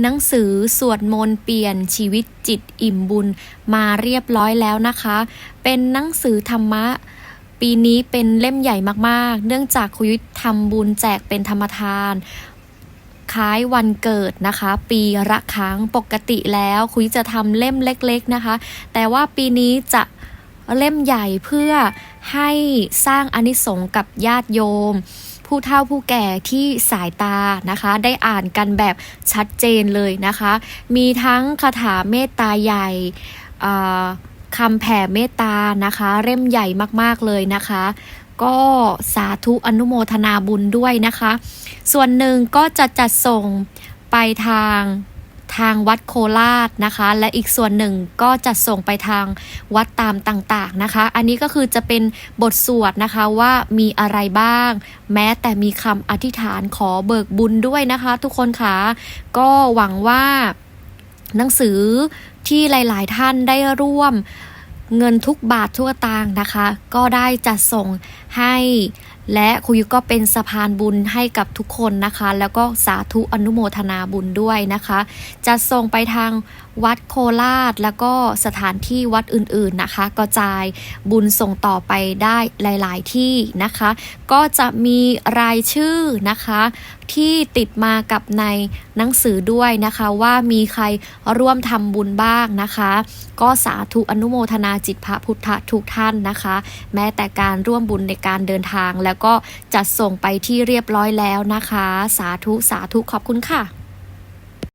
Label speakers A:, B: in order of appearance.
A: หนังสือสวดมนต์เปลี่ยนชีวิตจิตอิ่มบุญมาเรียบร้อยแล้วนะคะ เป็นหนังสือธรรมะ ปีนี้เป็นเล่มใหญ่มากๆ เนื่องจากคุยทำบุญแจกเป็นธรรมทานคล้ายวันเกิดนะคะ ปีละครั้งปกติแล้วคุยจะทำเล่มเล็ก ๆนะคะ แต่ว่าปีนี้จะเล่มใหญ่เพื่อให้สร้างอนิสงส์กับญาติโยม ผู้เฒ่าผู้แก่ที่สายตานะคะ ได้อ่านกันแบบชัดเจนเลยนะคะ มีทั้งคาถาเมตตาใหญ่คำแผ่เมตตานะคะ เล่มใหญ่มากๆเลยนะคะ ก็สาธุอนุโมทนาบุญด้วยนะคะ ส่วนหนึ่งก็จะจัดส่งไปทาง ทางวัดโคราชนะคะ และอีกส่วนหนึ่งก็จะส่งไปทางวัดตามต่างๆนะคะ อันนี้ก็คือจะเป็นบทสวดนะคะว่ามีอะไรบ้าง แม้แต่มีคำอธิษฐานขอเบิกบุญด้วยนะคะ ทุกคนคะก็หวังว่าหนังสือที่หลาย ๆ ท่านได้ร่วมเงินทุกบาททุกสตางค์นะคะ ก็ได้จัดส่ง ให้ และครูยุก็เป็นสะพานบุญให้กับทุกคนนะคะ แล้วก็สาธุอนุโมทนาบุญด้วยนะคะ จะส่งไปทางวัดโคราชแล้วก็สถานที่วัดอื่นๆนะคะ กระจายบุญส่งต่อไปได้หลาย ๆ ที่นะคะ ก็จะมีรายชื่อนะคะ ที่ติดมากับในหนังสือด้วยนะคะว่ามีใครร่วมทำบุญบ้างนะคะ ก็สาธุอนุโมทนาจิตพระพุทธทุกท่านนะคะ แม้แต่การร่วมบุญในการเดินทาง แล้วก็จัดส่งไปที่เรียบร้อยแล้วนะคะ สาธุสาธุขอบคุณค่ะ